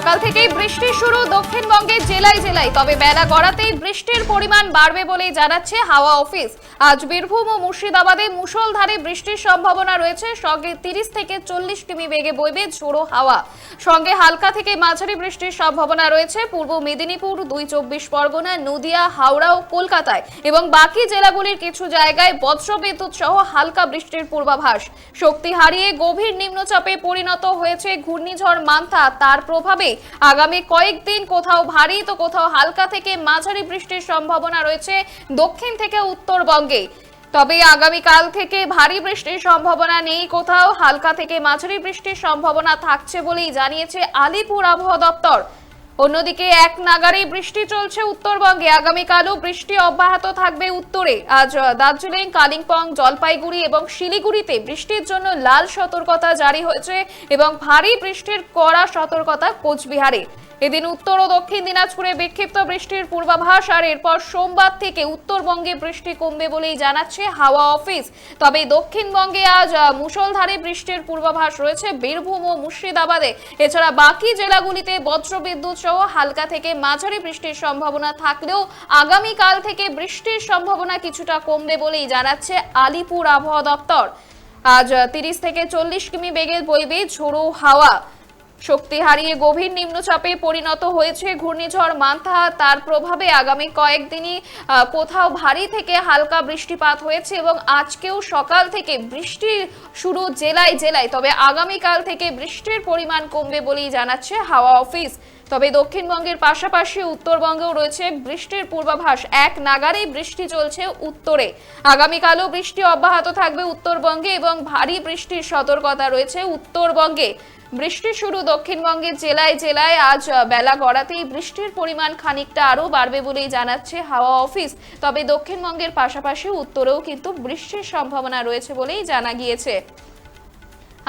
সকাল থেকেই বৃষ্টি শুরু দক্ষিণবঙ্গের জেলায় জেলায়, তবে বেলা গড়াতেই বৃষ্টির পরিমাণ বাড়বে বলেই জানাচ্ছে হাওয়া অফিস। আজ বীরভূম ও মুর্শিদাবাদে মুষলধারে বৃষ্টির সম্ভাবনা রয়েছে, সঙ্গে তিরিশ থেকে চল্লিশ কিমি বেগে বইবে ঝোড়ো হাওয়া। সঙ্গে হালকা থেকে মাঝারি বৃষ্টির সম্ভাবনা রয়েছে, পূর্ব মেদিনীপুর, দুই চব্বিশ পরগনা, নদিয়া, হাওড়া ও কলকাতায়, এবং বাকি জেলাগুলির কিছু জায়গায় বজ্রবিদ্যুৎ সহ হালকা বৃষ্টির পূর্বাভাস। শক্তি হারিয়ে গভীর নিম্নচাপে পরিণত হয়েছে ঘূর্ণিঝড় মান্থা, তার প্রভাবে আগামী কয়েকদিন কোথাও ভারী, তো কোথাও হালকা থেকে মাঝারি বৃষ্টির সম্ভাবনা রয়েছে দক্ষিণ থেকে উত্তরবঙ্গে। তবে আগামীকাল থেকে ভারী বৃষ্টির সম্ভাবনা নেই, কোথাও হালকা থেকে মাঝারি বৃষ্টির সম্ভাবনা থাকছে বলেই জানিয়েছে আলিপুর আবহাওয়া দপ্তর। অন্যদিকে এক নাগারে বৃষ্টি চলছে উত্তরবঙ্গে। আগামীকালও বৃষ্টি অব্যাহত থাকবে উত্তরে। আজ দার্জিলিং, কালিম্পং, জলপাইগুড়ি এবং শিলিগুড়িতে বৃষ্টির জন্য লাল সতর্কতা জারি হয়েছে এবং ভারী বৃষ্টির কড়া সতর্কতা কোচবিহারে। এদিন উত্তর ও দক্ষিণ দিনাজপুরে বিক্ষিপ্ত বৃষ্টির পূর্বাভাস আর এরপর সোমবার থেকে উত্তরবঙ্গে বৃষ্টি কমবে বলেই জানাচ্ছে হাওয়া অফিস। তবে দক্ষিণবঙ্গে আজ আহ, মুষলধারে বৃষ্টির পূর্বাভাস রয়েছে বীরভূম ও মুর্শিদাবাদে। এছাড়া বাকি জেলাগুলিতে বজ্রবিদ্যুৎ সহ হালকা থেকে মাঝারি বৃষ্টির সম্ভাবনা থাকলেও আগামীকাল থেকে বৃষ্টির সম্ভাবনা কিছুটা কমবে বলেই জানাচ্ছে আলিপুর আবহাওয়া দপ্তর। আজ তিরিশ থেকে চল্লিশ কিমি বেগে বইবে ঝোড়ো হাওয়া। শক্তি হারিয়ে গভীর নিম্নচাপে পরিণত হয়েছে ঘূর্ণিঝড় মান্থা। তার প্রভাবে আগামী কয়েকদিনই কোথাও ভারী থেকে হালকা বৃষ্টিপাত হয়েছে এবং আজকেও সকাল থেকে বৃষ্টি শুরু জেলায় জেলায়। তবে আগামীকাল থেকে বৃষ্টির পরিমাণ কমবে বলেই জানাচ্ছে হাওয়া অফিস। তবে দক্ষিণবঙ্গের পাশাপাশি উত্তরবঙ্গেও রয়েছে বৃষ্টির পূর্বাভাস। এক নাগারেই বৃষ্টি চলছে উত্তরে। আগামীকালও বৃষ্টি অব্যাহত থাকবে উত্তরবঙ্গে এবং ভারী বৃষ্টির সতর্কতা রয়েছে উত্তরবঙ্গে। বৃষ্টি শুরু দক্ষিণবঙ্গের জেলায় জেলায়। আজ বেলা গড়াতেই বৃষ্টির পরিমাণ খানিকটা আরও বাড়বে বলেই জানাচ্ছে হাওয়া অফিস। তবে দক্ষিণবঙ্গের পাশাপাশি উত্তরেও কিন্তু বৃষ্টির সম্ভাবনা রয়েছে বলেই জানা গিয়েছে।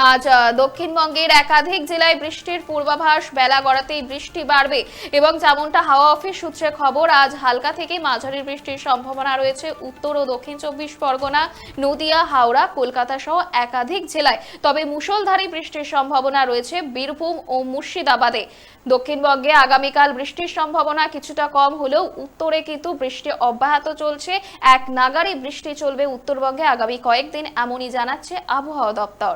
আজ দক্ষিণবঙ্গের একাধিক জেলায় বৃষ্টির পূর্বাভাস, বেলা গড়াতেই বৃষ্টি বাড়বে এবং যেমনটা হাওয়া অফিস সূত্রে খবর, আজ হালকা থেকে মাঝারি বৃষ্টির সম্ভাবনা রয়েছে উত্তর ও দক্ষিণ চব্বিশ পরগনা, নদিয়া, হাওড়া, কলকাতা সহ একাধিক জেলায়। তবে মুষলধারে বৃষ্টির সম্ভাবনা রয়েছে বীরভূম ও মুর্শিদাবাদে। দক্ষিণবঙ্গে আগামীকাল বৃষ্টির সম্ভাবনা কিছুটা কম হলেও উত্তরে কিন্তু বৃষ্টি অব্যাহত চলছে। এক নাগারে বৃষ্টি চলবে উত্তরবঙ্গে আগামী কয়েকদিন, এমনই জানাচ্ছে আবহাওয়া দপ্তর।